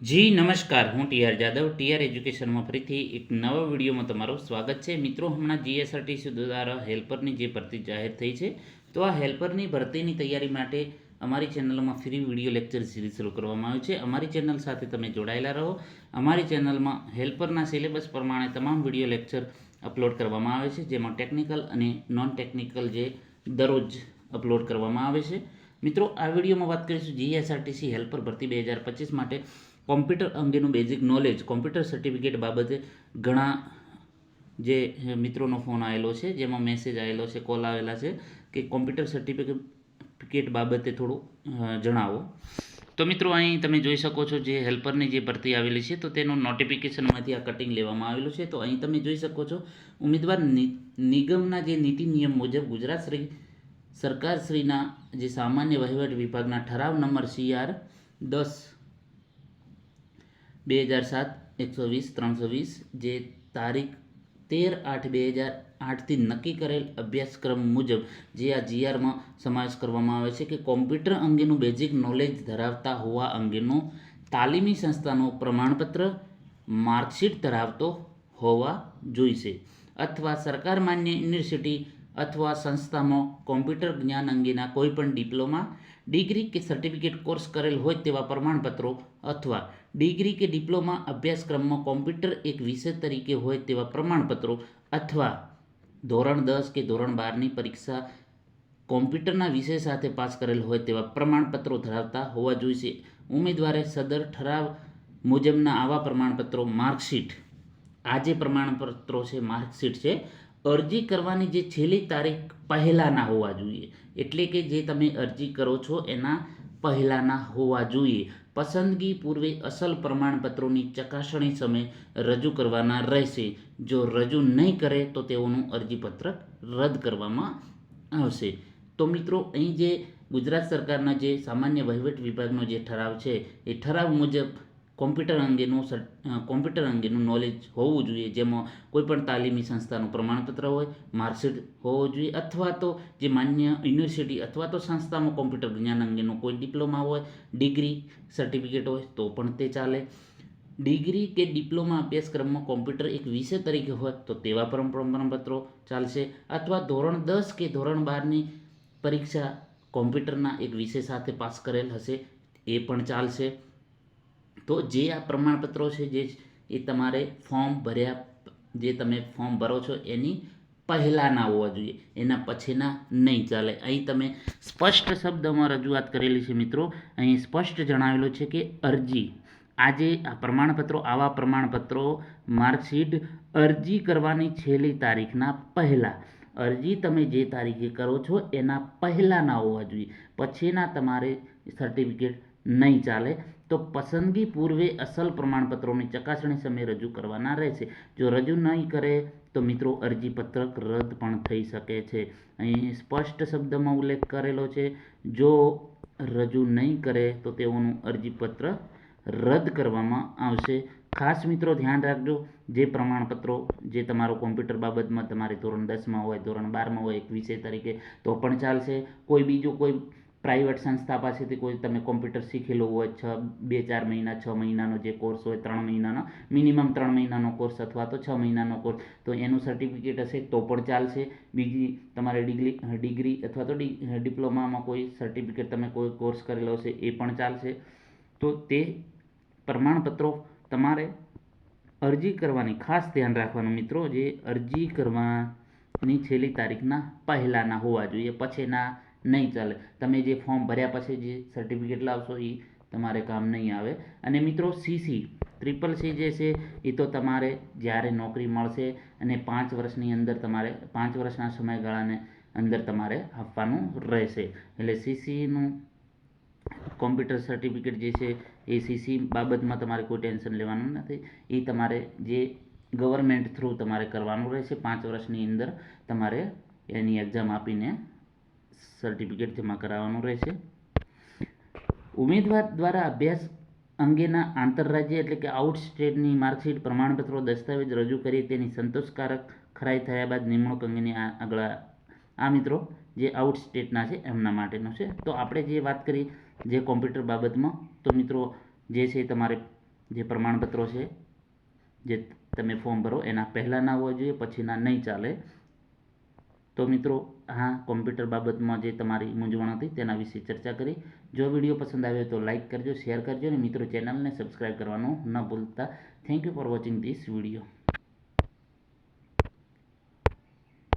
જી, નમસ્કાર. હું TR Jadav. TR એજ્યુકેશનમાં ફરીથી એક નવા વિડીયોમાં તમારું સ્વાગત છે. મિત્રો, હમણાં જીએસઆરટીસી દ્વારા હેલ્પરની જે ભરતી જાહેર થઈ છે, તો આ હેલ્પરની ભરતીની તૈયારી માટે અમારી ચેનલમાં ફ્રી વીડિયો લેક્ચર સિરીઝ શરૂ કરવામાં આવ્યું છે. અમારી ચેનલ સાથે તમે જોડાયેલા રહો. અમારી ચેનલમાં હેલ્પરના સિલેબસ પ્રમાણે તમામ વીડિયો લેક્ચર અપલોડ કરવામાં આવે છે, જેમાં ટેકનિકલ અને નોન ટેકનિકલ જે દરરોજ અપલોડ કરવામાં આવે છે. મિત્રો, આ વિડીયોમાં વાત કરીશું જીએસઆરટીસી હેલ્પર ભરતી બે હજાર પચીસ માટે. કોમ્પ્યુટર અંગેનું બેઝિક નોલેજ કોમ્પ્યુટર સર્ટિફિકેટ બાબતે ઘણા જે મિત્રોનો ફોન આવેલો છે, જેમાં મેસેજ આવેલો છે કોલ આવેલા છે, કે કોમ્પ્યુટર સર્ટિફિકેટ બાબતે થોડું જણાવો. તો મિત્રો, અહીં તમે જોઈ શકો છો જે હેલ્પરની જે ભરતી આવેલી છે, તો તેનું નોટિફિકેશનમાંથી આ કટિંગ લેવામાં આવેલું છે. તો અહીં તમે જોઈ શકો છો, ઉમેદવાર નિગમના જે નીતિ નિયમ મુજબ ગુજરાત શ્રી સરકારશ્રીના જે સામાન્ય વહીવટ વિભાગના ઠરાવ નંબર સીઆર દસ બે હજાર સાત એકસો વીસ ત્રણસો વીસ જે તારીખ તેર આઠ બે હજાર આઠથી નક્કી કરેલ અભ્યાસક્રમ મુજબ જે આ જીઆરમાં સમાવેશ કરવામાં આવે છે કે કોમ્પ્યુટર અંગેનું બેઝિક નોલેજ ધરાવતા હોવા અંગેનું તાલીમી સંસ્થાનું પ્રમાણપત્ર, માર્કશીટ ધરાવતો હોવા જોઈશે. અથવા સરકાર માન્ય યુનિવર્સિટી અથવા સંસ્થામાં કોમ્પ્યુટર જ્ઞાન અંગેના કોઈપણ ડિપ્લોમા, ડિગ્રી કે સર્ટિફિકેટ કોર્સ કરેલ હોય તેવા પ્રમાણપત્રો અથવા ડિગ્રી કે ડિપ્લોમા અભ્યાસક્રમમાં કોમ્પ્યુટર એક વિષય તરીકે હોય તેવા પ્રમાણપત્રો અથવા ધોરણ દસ કે ધોરણ બારની પરીક્ષા કોમ્પ્યુટરના વિષય સાથે પાસ કરેલ હોય તેવા પ્રમાણપત્રો ધરાવતા હોવા જોઈશે. ઉમેદવારે સદર ઠરાવ મુજબના આવા પ્રમાણપત્રો માર્કશીટ. આ જે પ્રમાણપત્રો છે, માર્કશીટ છે અરજી કરવાની જે છેલ્લી તારીખ પહેલાંના હોવા જોઈએ. એટલે કે જે તમે અરજી કરો છો એના પહેલાંના હોવા જોઈએ. પસંદગી પૂર્વે અસલ પ્રમાણપત્રોની ચકાસણી સમયે રજૂ કરવાના રહેશે. જો રજૂ નહીં કરે તો તેઓનું અરજીપત્રક રદ કરવામાં આવશે. તો મિત્રો, અહીં જે ગુજરાત સરકારના જે સામાન્ય વહીવટ વિભાગનો જે ઠરાવ છે, એ ઠરાવ મુજબ કોમ્પ્યુટર અંગેનું કોમ્પ્યુટર અંગેનું નોલેજ હોવું જોઈએ. જેમાં કોઈપણ તાલીમી સંસ્થાનું પ્રમાણપત્ર હોય માર્કશીટ હોવો જોઈએ, અથવા તો જે માન્ય યુનિવર્સિટી અથવા તો સંસ્થામાં કોમ્પ્યુટર જ્ઞાન અંગેનો કોઈ ડિપ્લોમા હોય ડિગ્રી સર્ટિફિકેટ હોય, તો પણ તે ચાલે. ડિગ્રી કે ડિપ્લોમા અભ્યાસક્રમમાં કોમ્પ્યુટર એક વિષય તરીકે હોય, તો તેવા પણ પ્રમાણપત્રો ચાલશે. અથવા ધોરણ દસ કે ધોરણ બારની પરીક્ષા કોમ્પ્યુટરના એક વિષય સાથે પાસ કરેલ હશે, એ પણ ચાલશે. તો જે આ પ્રમાણપત્રો છે, જે એ તમારે ફોર્મ ભર્યા, જે તમે ફોર્મ ભરો છો, એની પહેલાંના હોવા જોઈએ. એના પછીના નહીં ચાલે. અહીં તમે સ્પષ્ટ શબ્દમાં રજૂઆત કરેલી છે મિત્રો. અહીં સ્પષ્ટ જણાવેલું છે કે અરજી. આજે આ પ્રમાણપત્રો, આવા પ્રમાણપત્રો, માર્કશીટ અરજી કરવાની છેલ્લી તારીખના પહેલાં. અરજી તમે જે તારીખે કરો છો, એના પહેલાંના હોવા જોઈએ. પછીના તમારે સર્ટિફિકેટ નહીં ચાલે. તો પસંદગી પૂર્વે અસલ પ્રમાણપત્રોની ચકાસણી સમયે રજૂ કરવાના રહેશે. જો રજૂ નહીં કરે, તો મિત્રો અરજીપત્રક રદ પણ થઈ શકે છે. અહીં સ્પષ્ટ શબ્દમાં ઉલ્લેખ કરેલો છે, જો રજૂ નહીં કરે, તો તેઓનું અરજીપત્ર રદ કરવામાં આવશે. ખાસ મિત્રો ધ્યાન રાખજો, જે પ્રમાણપત્રો, જે તમારો કોમ્પ્યુટર બાબતમાં તમારે ધોરણ દસમાં હોય, ધોરણ બારમાં હોય, એક વિષય તરીકે, તો પણ ચાલશે. કોઈ બીજું કોઈ પ્રાઇવેટ સંસ્થા પાસેથી કોઈ તમે કોમ્પ્યુટર શીખેલું હોય છ, બે, ચાર મહિના, છ મહિનાનો જે કોર્સ હોય, ત્રણ મહિનાનો, મિનિમમ ત્રણ મહિનાનો કોર્સ અથવા તો છ મહિનાનો કોર્સ, તો એનું સર્ટિફિકેટ હશે તો પણ ચાલશે. બીજી તમારે ડિગ્રી ડિગ્રી અથવા તો ડિપ્લોમામાં કોઈ સર્ટિફિકેટ તમે કોઈ કોર્સ કરેલો હશે એ પણ ચાલશે. તો તે પ્રમાણપત્રો તમારે અરજી કરવાની, ખાસ ધ્યાન રાખવાનું મિત્રો, જે અરજી કરવાની છેલ્લી તારીખના પહેલાંના હોવા જોઈએ, પછીના નહીં ચાલે. તમે જે ફોર્મ ભર્યા પછી જે સર્ટિફિકેટ લાવશો એ તમારે કામ નહીં આવે. અને મિત્રો સીસી ટ્રિપલ સી જે છે એ તો તમારે જ્યારે નોકરી મળશે અને પાંચ વર્ષની અંદર તમારે, પાંચ વર્ષના સમયગાળાને અંદર તમારે આપવાનું રહેશે. એટલે સીસીનું કોમ્પ્યુટર સર્ટિફિકેટ જે છે, એ સીસી બાબતમાં તમારે કોઈ ટેન્શન લેવાનું નથી. એ તમારે જે ગવર્મેન્ટ થ્રુ તમારે કરવાનું રહેશે. પાંચ વર્ષની અંદર તમારે એની એક્ઝામ આપીને સર્ટિફિકેટ જમા કરાવવાનું રહેશે. ઉમેદવાર દ્વારા અભ્યાસ અંગેના આંતરરાજ્ય એટલે કે આઉટ સ્ટેટની માર્કશીટ, પ્રમાણપત્રો, દસ્તાવેજ રજૂ કરી તેની સંતોષકારક ખરાઈ થયા બાદ નિમણૂક અંગેની આગળ આ મિત્રો જે આઉટ સ્ટેટના છે એમના માટેનો છે. તો આપણે જે વાત કરી જે કોમ્પ્યુટર બાબતમાં, તો મિત્રો જે છે તમારે જે પ્રમાણપત્રો છે, જે તમે ફોર્મ ભરો એના પહેલાંના હોવા જોઈએ, પછીના નહીં ચાલે. તો મિત્રો હા, કોમ્પ્યુટર બાબતમાં જે તમારી મૂંઝવણ હતી તેના વિશે ચર્ચા કરી. જો વીડિયો પસંદ આવ્યો તો લાઇક કરજો, શેર કરજો અને મિત્રો ચેનલને સબસ્ક્રાઈબ કરવાનું ન ભૂલતા. Thank you for watching this video